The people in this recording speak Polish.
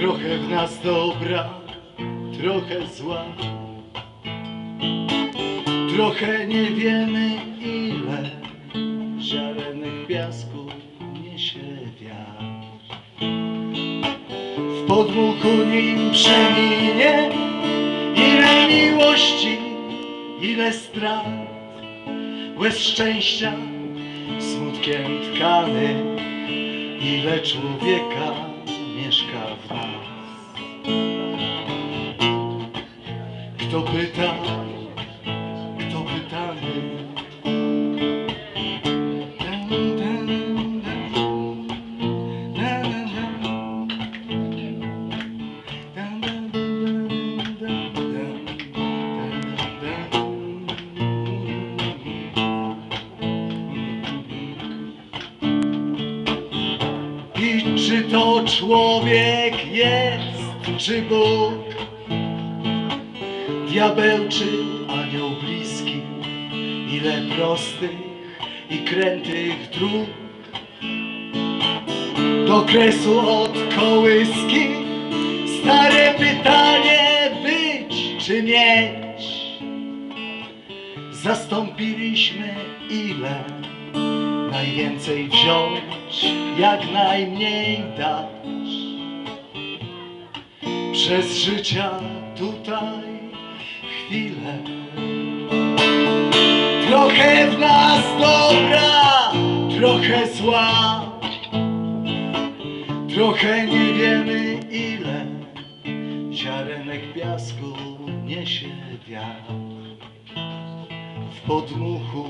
Trochę w nas dobra, trochę zła. Trochę nie wiemy ile ziarenek piasku niesie wiatr. W podmuchu nim przeminie ile miłości, ile strat, łez szczęścia, smutkiem tkany, ile człowieka Kto pyta, kto pytany? I czy to człowiek jest, czy Bóg? Diabeł czy anioł bliski? Ile prostych i krętych dróg do kresu od kołyski Stare pytanie być czy mieć Zastąpiliśmy ile Najwięcej wziąć, jak najmniej dać Przez życia tutaj chwilę. Trochę w nas dobra, trochę zła. Trochę nie wiemy ile ziarenek piasku niesie wiatr. W podmuchu